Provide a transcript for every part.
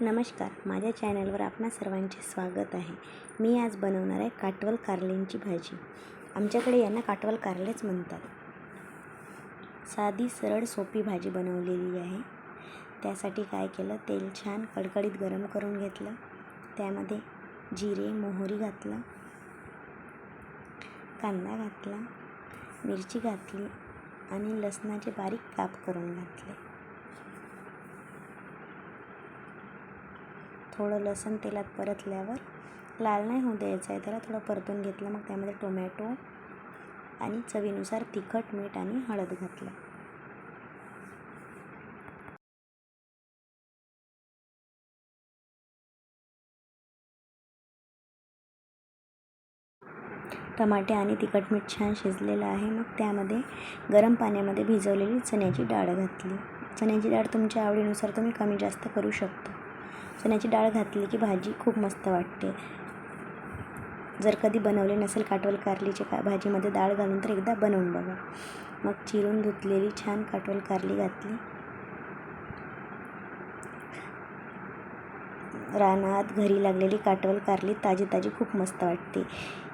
नमस्कार माझ्या चॅनलवर आपणा सर्वांचे स्वागत आहे. मी आज बनवणार आहे काटवल कारल्यांची भाजी. आमच्याकडे यांना काटवल कारलेच म्हणतात. साधी सरळ सोपी भाजी बनवलेली आहे. त्यासाठी काय केलं तेल छान कडकडीत गरम करून घेतलं. त्यामध्ये जिरे मोहरी घातलं कांदा घातला मिरची घातली आणि लसणाचे बारीक काप करून घातले. थोडं लसूण तेलात परतल्यावर लाल नाही होऊ द्यायचं आहे त्याला थोडं परतून घेतलं. मग त्यामध्ये टोमॅटो आणि चवीनुसार तिखट मीठ आणि हळद घातलं. टमाटे आणि तिखट मीठ छान शिजलेलं आहे. मग त्यामध्ये गरम पाण्यामध्ये भिजवलेली चण्याची डाळ घातली. चण्याची डाळ तुमच्या आवडीनुसार तुम्ही कमी जास्त करू शकता. चण्याची डाळ घातली की भाजी खूप मस्त वाटते. जर कधी बनवले नसेल काटवल कारलीचे का भाजीमध्ये डाळ घालून तर एकदा बनवून बघा. मग चिरून धुतलेली छान काटवल कारली घातली. रानात घरी लागलेली काटवल कारली ताजी ताजी खूप मस्त वाटते.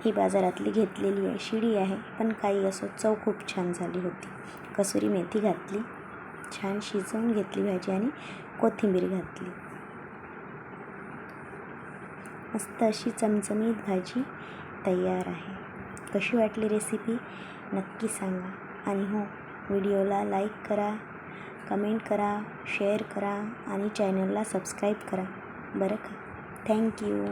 ही बाजारातली घेतलेली आहे शिडी आहे पण काही असो चव खूप छान झाली होती. कसुरी मेथी घातली छान शिजवून घेतली भाजी आणि कोथिंबीर घातली. मस्त अशी चमचमीत भाजी तयार आहे. कशी वाटली रेसिपी नक्की सांगा. आणि हो व्हिडिओला लाईक करा कमेंट करा शेअर करा आणि चॅनलला सबस्क्राईब करा. बरं का? थँक्यू